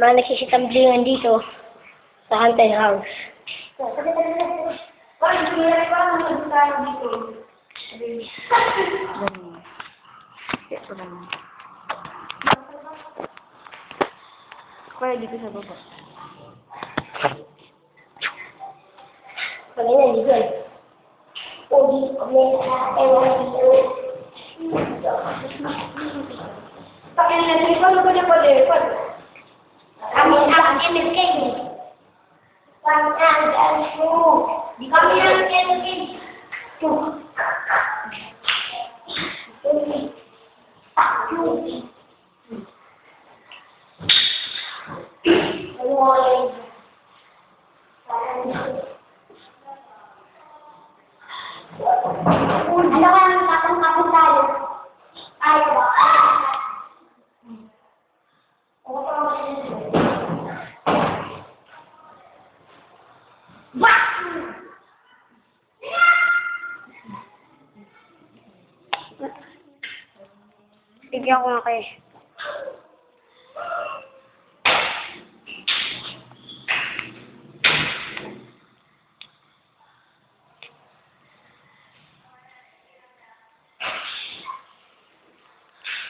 mga nagsisitamblingan dito sa haunted house. Kaya dito sa baba. Kami na dito eh. Udi, mesa, ewan. Pakin na ano ba na pala? Kami Mo. Di kami MSK. Tuh. Ano ka nang kapang-kapang tayo? Ayaw ba? Ano pa ang Bah! Bigyan ko nga kayo.